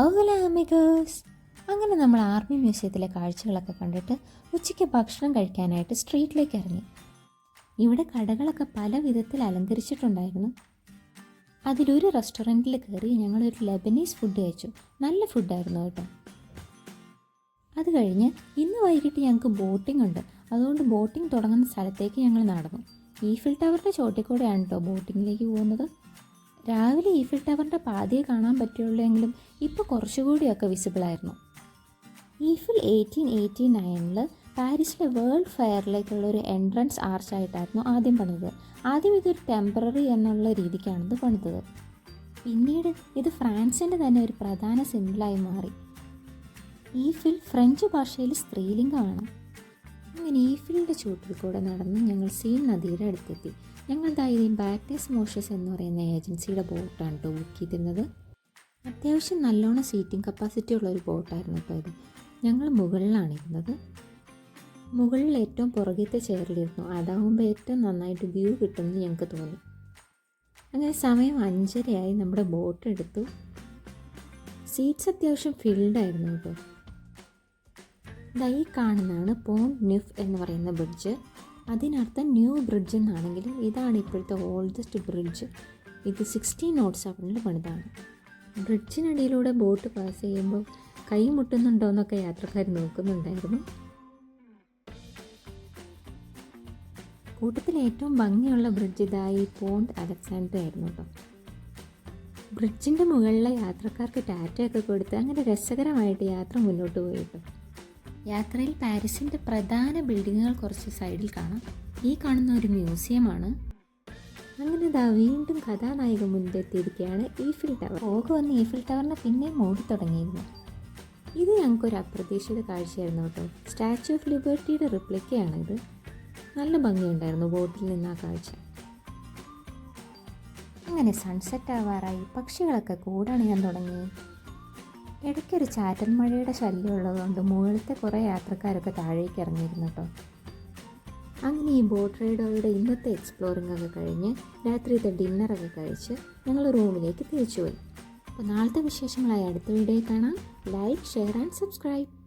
ഓല amigos അങ്ങനെ നമ്മൾ army മ്യൂസിയത്തിലെ കാഴ്ചകളൊക്കെ കണ്ടിട്ട് ഉച്ചയ്ക്ക് ഭക്ഷണം കഴിക്കാനായിട്ട് സ്ട്രീറ്റിലേക്ക് ഇറങ്ങി. ഇവിടെ കടകളൊക്കെ പല വിധത്തിൽ അലങ്കരിച്ചിട്ടുണ്ടായിരുന്നു. അതിലൊരു റെസ്റ്റോറന്റിൽ കയറി ഞങ്ങളൊരു ലെബനീസ് ഫുഡ് കഴിച്ചു. നല്ല ഫുഡായിരുന്നു കേട്ടോ. അത് കഴിഞ്ഞ് ഇന്ന് വൈകിട്ട് ഞങ്ങൾക്ക് ബോട്ടിംഗ് ഉണ്ട്. അതുകൊണ്ട് ബോട്ടിംഗ് തുടങ്ങുന്ന സ്ഥലത്തേക്ക് ഞങ്ങൾ നടന്നു. ഈഫിൽ ടവറിന്റെ ചോട്ടിക്കൂടെയാണ് കേട്ടോ ബോട്ടിങ്ങിലേക്ക് പോകുന്നത്. രാവിലെ ഈഫിൽ ടവറിന്റെ പാതിയെ കാണാൻ പറ്റുള്ളൂ എങ്കിലും ഇപ്പോൾ കുറച്ചുകൂടിയൊക്കെ വിസിബിളായിരുന്നു ഈഫിൽ എയ്റ്റീൻ എയ്റ്റി നയനിൽ പാരീസിലെ വേൾഡ് ഫെയറിലേക്കുള്ള ഒരു എൻട്രൻസ് ആർച്ചായിട്ടായിരുന്നു ആദ്യം പണിത് ആദ്യം ഇതൊരു ടെമ്പററി എന്നുള്ള രീതിക്കാണ് ഇത് പണിതത്. പിന്നീട് ഇത് ഫ്രാൻസിന്റെ തന്നെ ഒരു പ്രധാന സിമ്പിളായി മാറി. ഈഫിൽ ഫ്രഞ്ച് ഭാഷയിൽ സ്ത്രീലിംഗമാണ്. അങ്ങനെ ഈഫിലിന്റെ ചൂട്ടിൽ കൂടെ നടന്ന് ഞങ്ങൾ സീൻ നദിയുടെ അടുത്തെത്തി. ഞങ്ങൾ ധൈര്യം ബാക്ടീസ് മോഷസ് എന്ന് പറയുന്ന ഏജൻസിയുടെ ബോട്ടാണ് കേട്ടോ ബുക്ക് ചെയ്തിരുന്നത്. അത്യാവശ്യം നല്ലോണം സീറ്റിംഗ് കപ്പാസിറ്റി ഉള്ള ഒരു ബോട്ടായിരുന്നു കേട്ടോ ഇത്. ഞങ്ങൾ മുകളിലാണ് ഇരുന്നത് മുകളിൽ ഏറ്റവും പുറകത്തെ ചെയറിലിരുന്നു. അതാവുമ്പോൾ ഏറ്റവും നന്നായിട്ട് വ്യൂ കിട്ടുമെന്ന് ഞങ്ങൾക്ക് തോന്നി. അങ്ങനെ സമയം അഞ്ചരയായി നമ്മുടെ ബോട്ട് എടുത്തു. സീറ്റ്സ് അത്യാവശ്യം ഫിൽഡായിരുന്നു കേട്ടോ ദാ കാണുന്നതാണ് പോൺ ന്യൂഫ് എന്ന് പറയുന്ന ബ്രിഡ്ജ് അതിനർത്ഥം ന്യൂ ബ്രിഡ്ജ് എന്നാണെങ്കിലും ഇതാണ് ഇപ്പോഴത്തെ ഓൾഡസ്റ്റ് ബ്രിഡ്ജ് ഇത് സിക്സ്റ്റീൻ നോട്ട് സെവനിൽ പണിതാണ് ബ്രിഡ്ജിനടിയിലൂടെ ബോട്ട് പാസ് ചെയ്യുമ്പോൾ കൈ മുട്ടുന്നുണ്ടോ എന്നൊക്കെ യാത്രക്കാർ നോക്കുന്നുണ്ടായിരുന്നു. കൂട്ടത്തിൽ ഏറ്റവും ഭംഗിയുള്ള ബ്രിഡ്ജ് ഇതായി പോണ്ട് അലക്സാൻഡർ ആയിരുന്നു കേട്ടോ. ബ്രിഡ്ജിന്റെ മുകളിലെ യാത്രക്കാർക്ക് ടാറ്റയൊക്കെ കൊടുത്ത് അങ്ങനെ രസകരമായിട്ട് യാത്ര മുന്നോട്ട് പോയി കേട്ടോ. യാത്രയിൽ പാരീസിന്റെ പ്രധാന ബിൽഡിങ്ങുകൾ കുറച്ച് സൈഡിൽ കാണാം. ഈ കാണുന്ന ഒരു മ്യൂസിയമാണ്. അങ്ങനെ ഇതാ വീണ്ടും കഥാനായിക മുൻപെത്തിയിരിക്കുകയാണ് ഈഫിൽ ടവർ. ഓക വന്ന് ഈഫിൽ ടവറിനെ പിന്നെ മൂടി തുടങ്ങിയിരുന്നു. ഇത് ഞങ്ങൾക്കൊരു അപ്രതീക്ഷിത കാഴ്ചയായിരുന്നു കേട്ടോ. സ്റ്റാച്യു ഓഫ് ലിബർട്ടിയുടെ റിപ്ലിക്കയാണിത് നല്ല ഭംഗിയുണ്ടായിരുന്നു ബോട്ടിൽ നിന്ന് ആ കാഴ്ച. അങ്ങനെ സൺസെറ്റ് ആവാറായി. പക്ഷികളൊക്കെ കൂടണിയാൻ തുടങ്ങി ഇടയ്ക്കൊരു ചാറ്റൽ മഴയുടെ ശല്യം ഉള്ളതുകൊണ്ട് മുകളിലത്തെ കുറേ യാത്രക്കാരൊക്കെ താഴേക്ക് ഇറങ്ങിയിരുന്നു കേട്ടോ. അങ്ങനെ ഈ ബോട്ട് റൈഡുകളുടെ ഇന്നത്തെ എക്സ്പ്ലോറിംഗ് ഒക്കെ കഴിഞ്ഞ് രാത്രിയത്തെ ഡിന്നറൊക്കെ കഴിച്ച് ഞങ്ങൾ റൂമിലേക്ക് തിരിച്ചുപോയി അപ്പോൾ നാളത്തെ വിശേഷങ്ങളായി അടുത്ത വീഡിയോ കാണാം. Like share and subscribe